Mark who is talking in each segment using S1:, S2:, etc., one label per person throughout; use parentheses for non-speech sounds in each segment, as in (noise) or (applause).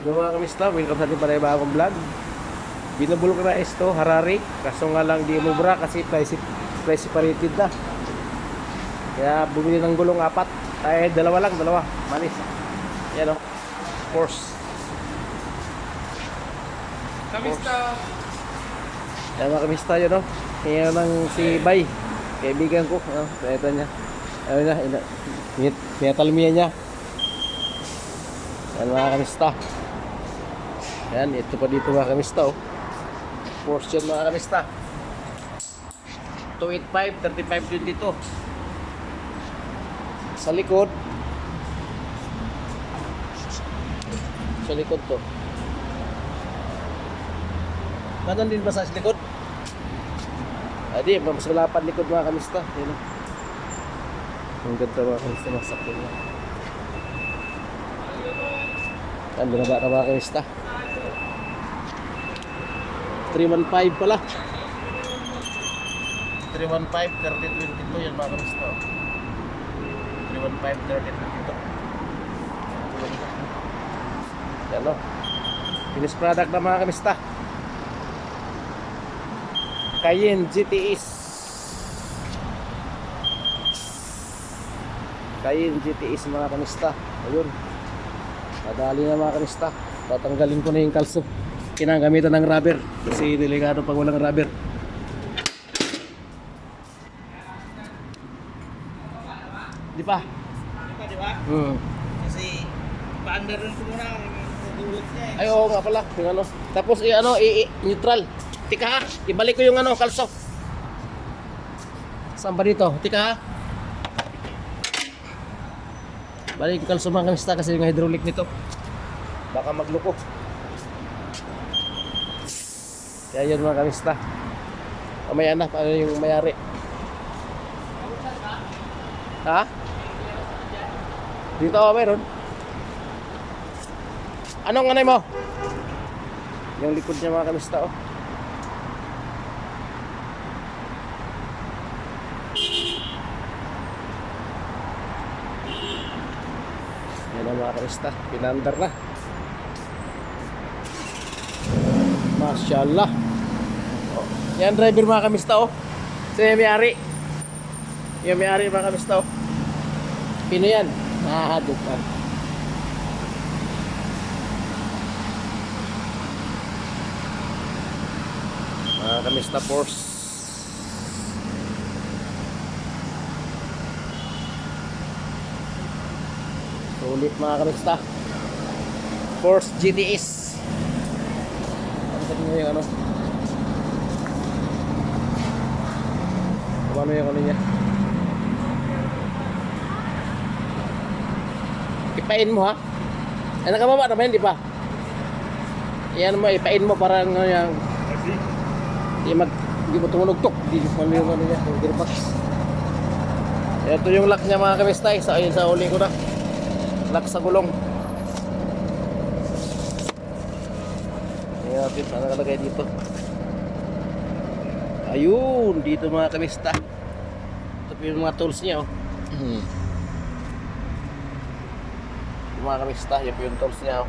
S1: Yung mga kamista, welcome sa ating panibagong vlog. Binubulok na isto, Harari. Kaso nga lang di umubra kasi price, price separated na. Kaya bumili ng gulong apat. Ay, dalawa lang, dalawa. Manis. Yan o. Force.
S2: Kamista.
S1: Yan mga kamista yun o. Kaya ng si Bay. Kaibigan ko. Ano, ito niya. Ayun na, ina, pinatalmiya niya. Yan mga kamista. Yan, ito pa dito mga kamista oh. Yan mga kamista. 285, 35, 22. Sa likod. Sa likod to. Kanan din ba sa likod? Adi, mas malapad likod mga kamista. Yan oh. Ang ganda mga kamista, masakto na. Yan, binaba na mga kamista. 315 pala. 315, 3022 yan mga kamista. 315, 3022. Yan o. Finished product na mga kamista. Cayenne GTS. Cayenne GTS mga kamista. Ayun. Madali na mga kanista. Tatanggalin ko na yung kalso. Kinagamitan ng rubber. Kasi delikado pag walang rubber. Di pa?
S2: Diba, di ba?
S1: Hmm.
S2: Kasi paandar rin ko muna eh.
S1: Ay, oo nga pala. Yung ano. Tapos, i ano, i, i- neutral. Tika ha. Ibalik ko yung ano, kalso. Saan ba dito? Tika ha. Balik yung kalso mga kanista kasi yung hydraulic nito. Baka magluko. Kaya yun mga kanista. Mamaya na, paano yung mayari? Ha? Dito ako meron. Anong anay mo? Yung likod niya mga kamista oh. Yan ang mga kamista. Pinandar na. Masyaallah. Yan driver mga kamista oh. Siya yung may-ari. Yung may-ari mga kamista oh. Pino yan. Nakahadot pa. Mga kamista force. Sulit mga kamista. Force GTS. Ano sa tingin yung ano? Ano yung ano niya? Ipain mo ha. Ay nakababa naman yun, di ba? Iyan mo, ipain mo para ano yung Di mag di mo tumulugtok. Di mo yung ano niya, yung gearbox. Ito yung lock niya mga kamistay. Sa ayun sa uli ko na. Lock sa gulong. Tingnan natin ano nakalagay dito. Ayun, dito mga kamista. Ito po yung mga tools niya oh. yung mga kamista, yun po yung tools niya oh.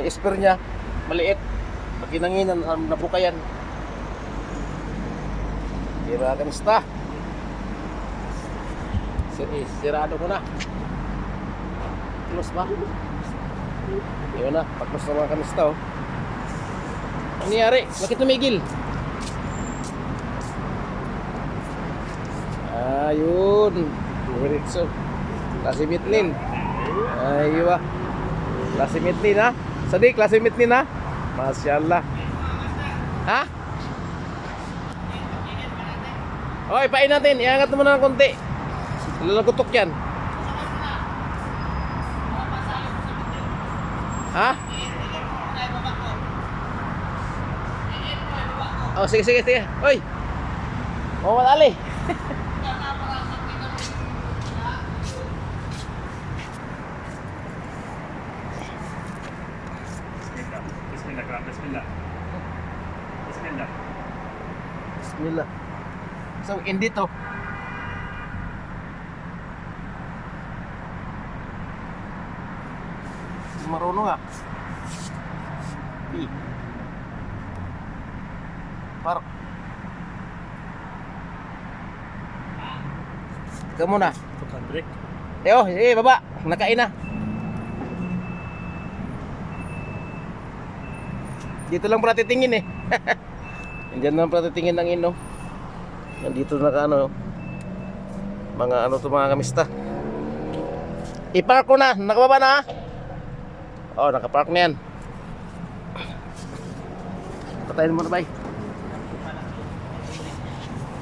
S1: Yung spare niya, maliit. Pag kinanginan, nabukayan. Sira kamista. Si- Sirado ko na. Close ba? Yun na, pag-close na mga kamista oh. Ano nangyari? Bakit tumigil? Ayun. Diretso. Klase Mitlin. Aywa. Klase Mitlin ha? Sadi, klase Mitlin ha? Masyaallah. Ha? Okay, pain natin. Iangat mo na ng konti. Lalagutok yan. Ha? Oh, sige, sige, sige. Hoy! Oh,
S3: Bismillah. Bismillah. Bismillah.
S1: So, hindi to. Marunong ah. P. Park. Ikaw muna.
S3: Andre.
S1: Teo, sige, baba. Nakain na. Dito lang pala titingin eh. (laughs) Diyan lang pala titingin ng ino. Nandito na ka ano. Mga ano to mga kamista. I-park ko na. Nakababa na. Oh, nakapark na yan. Patayin mo na bay.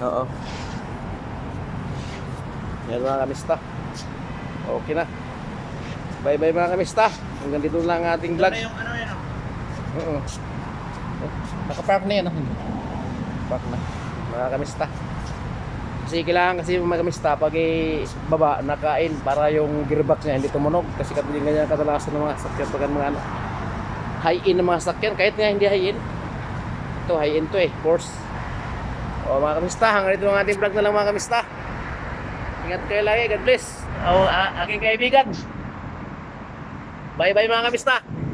S1: Oo. Yan mga kamista. Okay na. Bye bye mga kamista. Hanggang dito lang ang ating vlog.
S2: Ano yung ano yan? oh?
S1: Oo. Oh, Nakapark na yan. ah. Park na. Mga kamista. Kasi kailangan kasi mga kamista pag i baba, nakain para yung gearbox niya hindi tumunog. Kasi katulad ganyan kadalasan ng mga sakyan pag mga ano, high-end ng mga sakyan. Kahit nga hindi high-end. Ito high-end to eh. Force. O mga kamista, hanggang dito ang ating vlog na lang mga kamista. Ingat kayo lagi. God bless. O, aking kaibigan. Bye bye mga kamista.